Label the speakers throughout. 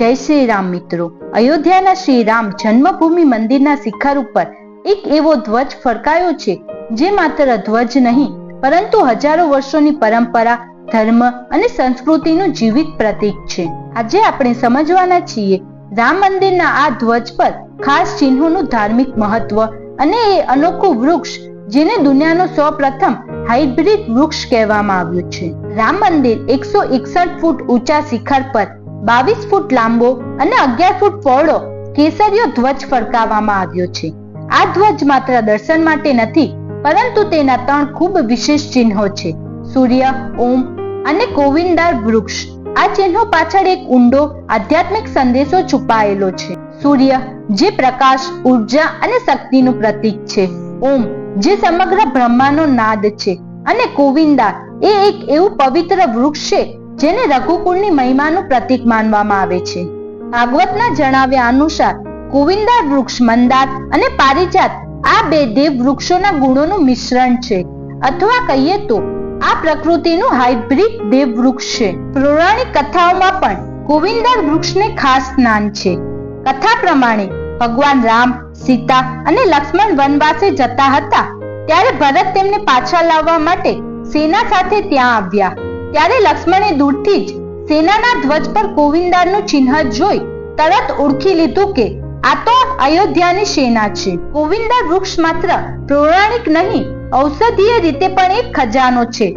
Speaker 1: જય શ્રી રામ મિત્રો. અયોધ્યાના શ્રી રામ જન્મભૂમિ મંદિરના શિખર ઉપર એક એવો ધ્વજ ફરકાયો છે, જે માત્ર ધ્વજ નહીં, પરંતુ હજારો વર્ષોની પરંપરા, ધર્મ અને સંસ્કૃતિનું જીવિત પ્રતીક છે. આજે આપણે સમજવાના છીએ, રામ મંદિરના આ ધ્વજ પર ખાસ ચિહ્નોનું ધાર્મિક મહત્વ અને એ અનોખું વૃક્ષ, જેને દુનિયાનું સૌપ્રથમ હાઇબ્રિડ વૃક્ષ કહેવામાં આવ્યું છે. રામ મંદિર એકસો એકસઠ ફૂટ ઊંચા શિખર પર બાવીસ ફૂટ લાંબો અને અગિયાર ફૂટ પહોળો કેસરીયો ધ્વજ ફરકાવવામાં આવ્યો છે. આ ધ્વજ માત્ર દર્શન માટે નથી, પરંતુ તેના ત્રણ ખૂબ વિશેષ ચિહ્નો છે. સૂર્ય, ઓમ અને ગોવિંદાર વૃક્ષ. આ ચિહ્નો પાછળ એક ઊંડો આધ્યાત્મિક સંદેશો છુપાયેલો છે. સૂર્ય, જે પ્રકાશ, ઊર્જા અને શક્તિનું પ્રતીક છે. ઓમ, જે સમગ્ર બ્રહ્માનો નાદ છે. અને ગોવિંદા, એ એક એવું પવિત્ર વૃક્ષ છે જેને રઘુકુળની મહિમાનું પ્રતીક માનવામાં આવે છે. ભાગવતના જણાવ્યા અનુસાર ગોવિંદાર વૃક્ષ, મંદાર અને પારિજાત આ બે દેવ વૃક્ષોના ગુણોનું મિશ્રણ છે. અથવા કહીએ તો, આ પ્રકૃતિનું હાઇબ્રિડ દેવ વૃક્ષ છે. પૌરાણિક કથાઓમાં પણ ગોવિંદાર વૃક્ષને ખાસ જ્ઞાન છે. કથા પ્રમાણે ભગવાન રામ, સીતા અને લક્ષ્મણ વનવાસે જતા હતા, ત્યારે ભરત તેમને પાછા લાવવા માટે સેના સાથે ત્યાં આવ્યા. ત્યારે લક્ષ્મણે દૂરથી જ સેનાના ધ્વજ પર ગોવિંદારનું ચિહ્ન જોઈ તરત ઓળખી લીધું કે આ તો અયોધ્યાની સેના છે. ગોવિંદા વૃક્ષ માત્ર પૌરાણિક નહીં, ઔષધીય રીતે પણ એક ખજાનો છે.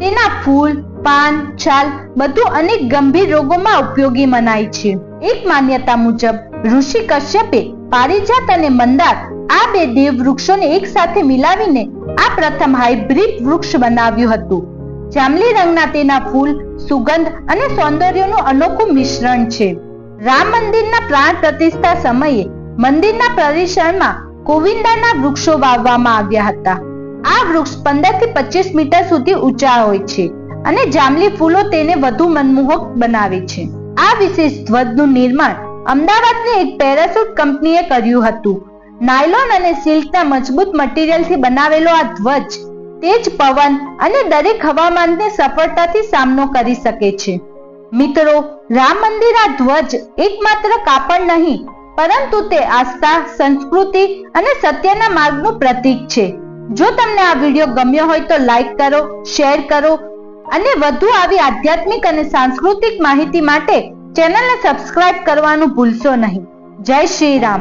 Speaker 1: તેના ફૂલ, પાન, છાલ બધું અનેક ગંભીર રોગોમાં ઉપયોગી મનાય છે. એક માન્યતા મુજબ, ઋષિ કશ્યપે પારિજાત અને મંદાર આ બે દેવ વૃક્ષોને એક સાથે મિલાવીને આ પ્રથમ હાઇબ્રિડ વૃક્ષ બનાવ્યું હતું. જાંબલી રંગના તેના ફૂલ, સુગંધ અને સૌંદર્યનું અનોખું મિશ્રણ છે. રામ મંદિરના પ્રાણ પ્રતિષ્ઠા સમયે મંદિરના પરિસરમાં કોવિંદાના વૃક્ષો વાવવામાં આવ્યા હતા. આ વૃક્ષ પંદરથી પચીસ મીટર સુધી ઊંચા હોય છે અને જાંબલી ફૂલો તેને વધુ મનમોહક બનાવે છે. આ વિશેષ ધ્વજનું નિર્માણ અમદાવાદની એક પેરાસૂટ કંપનીએ કર્યું હતું. નાયલોન અને સિલ્કના મજબૂત મટીરિયલથી બનાવેલો આ ધ્વજ તેજ પવન અને દરેક હવામાનને સફળતાથી સામનો કરી શકે છે. મિત્રો, રામ મંદિર આ ધ્વજ એકમાત્ર કાપડ નહીં, પરંતુ તે આસ્થા, સંસ્કૃતિ અને સત્યના માર્ગનું પ્રતીક છે. જો તમને આ વીડિયો ગમ્યો હોય તો લાઈક કરો, શેર કરો અને વધુ આવી આધ્યાત્મિક અને સાંસ્કૃતિક માહિતી માટે ચેનલને સબસ્ક્રાઇબ કરવાનું ભૂલશો નહીં. જય શ્રી રામ.